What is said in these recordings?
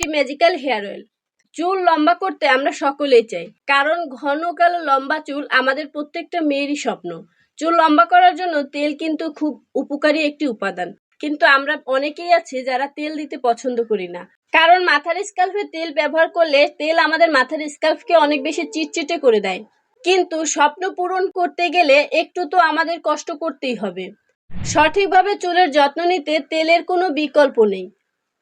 চারটি magical hair oil চুল লম্বা করতে আমরা সকলেই চাই, কারণ ঘন কালো লম্বা চুল আমাদের প্রত্যেকটা মেয়েরই স্বপ্ন। চুল লম্বা করার জন্য তেল কিন্তু খুব উপকারী একটি উপাদান। কিন্তু আমরা অনেকেই আছি যারা তেল দিতে পছন্দ করি না। কারণ মাথার স্কাল্পে তেল ব্যবহার করলে তেল আমাদের মাথার স্কাল্পকে অনেক বেশি চিটচিটে করে দেয়। কিন্তু স্বপ্ন পূরণ করতে গেলে একটু তো আমাদের কষ্ট করতেই হবে। সঠিকভাবে চুলের যত্ন নিতে তেলের কোনো বিকল্প নেই।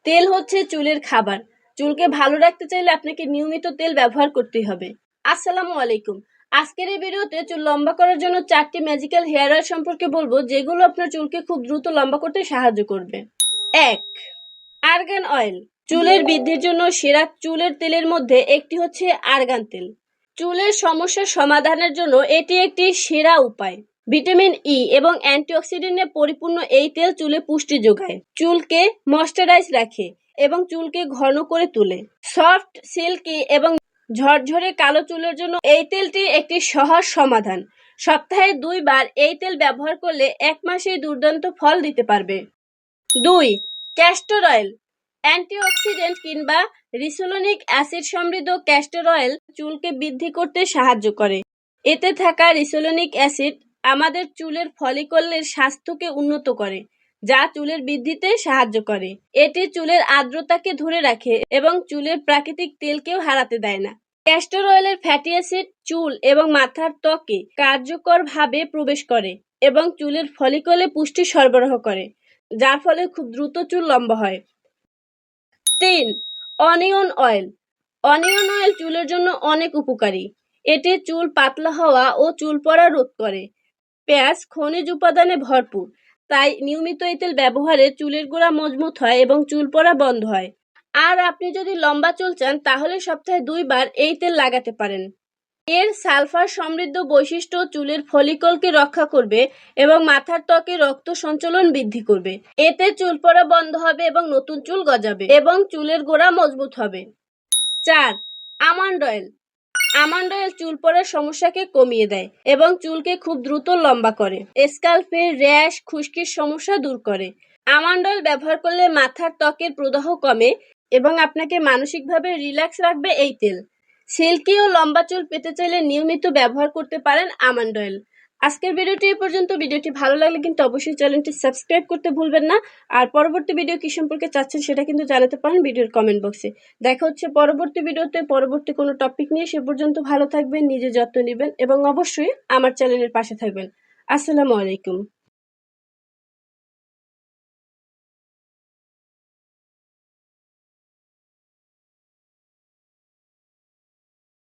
তেল হচ্ছে চুলের খাবার। চুলকে ভালো রাখতে চাইলে আপনাকে নিয়মিত তেল ব্যবহার করতেই হবে। আসসালামু আলাইকুম। আজকের এই ভিডিওতে চুল লম্বা করার জন্য চারটি ম্যাজিক্যাল হেয়ার অয়েল সম্পর্কে বলব, যেগুলো আপনার চুলকে খুব দ্রুত লম্বা করতে সাহায্য করবে। এক আর্গান অয়েল চুলের বৃদ্ধির জন্য সেরা চুলের তেলের মধ্যে একটি হচ্ছে আর্গান তেল। চুলের সমস্যার সমাধানের জন্য এটি একটি সেরা উপায়। ভিটামিন ই এবং অ্যান্টিঅক্সিডেন্টে পরিপূর্ণ এই তেল চুলে পুষ্টি যোগায়। চুলকে ময়শ্চারাইজ রাখে এবং চুলকে ঘন করে তোলে। সফট সিল্কি এবং ঝরঝরে কালো চুলের জন্য এই তেলটি একটি সহজ সমাধান। সপ্তাহে দুইবার এই তেল ব্যবহার করলে এক মাসেই দুর্দান্ত ফল দিতে পারবে। দুই ক্যাস্টর অয়েল অ্যান্টিঅক্সিডেন্ট কিংবা রিসোলোনিক অ্যাসিড সমৃদ্ধ ক্যাস্টর অয়েল চুলকে বৃদ্ধি করতে সাহায্য করে। এতে থাকা রিসোলোনিক অ্যাসিড আমাদের চুলের ফলিকলের স্বাস্থ্যকে উন্নত করে, যা চুলের বৃদ্ধিতে সাহায্য করে। এটি চুলের আর্দ্রতাকে ধরে রাখে এবং চুলের প্রাকৃতিক তেলকেও হারাতে দেয় না। ক্যাস্টর অয়েলের ফ্যাটি অ্যাসিড চুল এবং মাথার ত্বকে কার্যকরভাবে প্রবেশ করে এবং চুলের ফলিকলে পুষ্টি সরবরাহ করে, যার ফলে খুব দ্রুত চুল লম্বা হয়। তিন, অনিয়ন অয়েল। অনিয়ন অয়েল চুলের জন্য অনেক উপকারী। এটি চুল পাতলা হওয়া ও চুল পড়া রোধ করে। পেঁয়াজ খনিজ উপাদানে ভরপুর, তাই নিয়মিত এই তেল ব্যবহারে চুলের গোড়া মজবুত হয় এবং চুল পড়া বন্ধ হয়। আর আপনি যদি লম্বা চুল চান, তাহলে সপ্তাহে দুইবার এই তেল লাগাতে পারেন। এর সালফার সমৃদ্ধ বৈশিষ্ট্য চুলের ফলিকলকে রক্ষা করবে এবং মাথার ত্বকে রক্ত সঞ্চালন বৃদ্ধি করবে। এতে চুল পড়া বন্ধ হবে এবং নতুন চুল গজাবে এবং চুলের গোড়া মজবুত হবে। চার, আমন্ড অয়েল। আমন্ড অয়েল চুল পড়ার সমস্যাকে কমিয়ে দেয় এবং চুলকে খুব দ্রুত লম্বা করে। স্কাল্পে র্যাশ, খুশকির সমস্যা দূর করে। আমন্ড অয়েল ব্যবহার করলে মাথার ত্বকের প্রদাহ কমে এবং আপনাকে মানসিকভাবে রিল্যাক্স রাখবে এই তেল। সিল্কি ও লম্বা চুল পেতে চাইলে নিয়মিত ব্যবহার করতে পারেন আমন্ড অয়েল আজকের ভিডিওটি এ পর্যন্ত। ভিডিওটি ভালো লাগলে কিন্তু অবশ্যই চ্যানেলটি সাবস্ক্রাইব করতে ভুলবেন না। আর পরবর্তী ভিডিও কি সম্পর্কে চাচ্ছেন সেটা কিন্তু জানাতে পারেন ভিডিওর কমেন্ট বক্সে দেখা হচ্ছে পরবর্তী ভিডিওতে। পরবর্তী কোনো টপিক নিয়ে সে পর্যন্ত ভালো থাকবেন, নিজে যত্ন নেবেন এবং অবশ্যই আমার চ্যানেলের পাশে থাকবেন। আসসালামু আলাইকুম।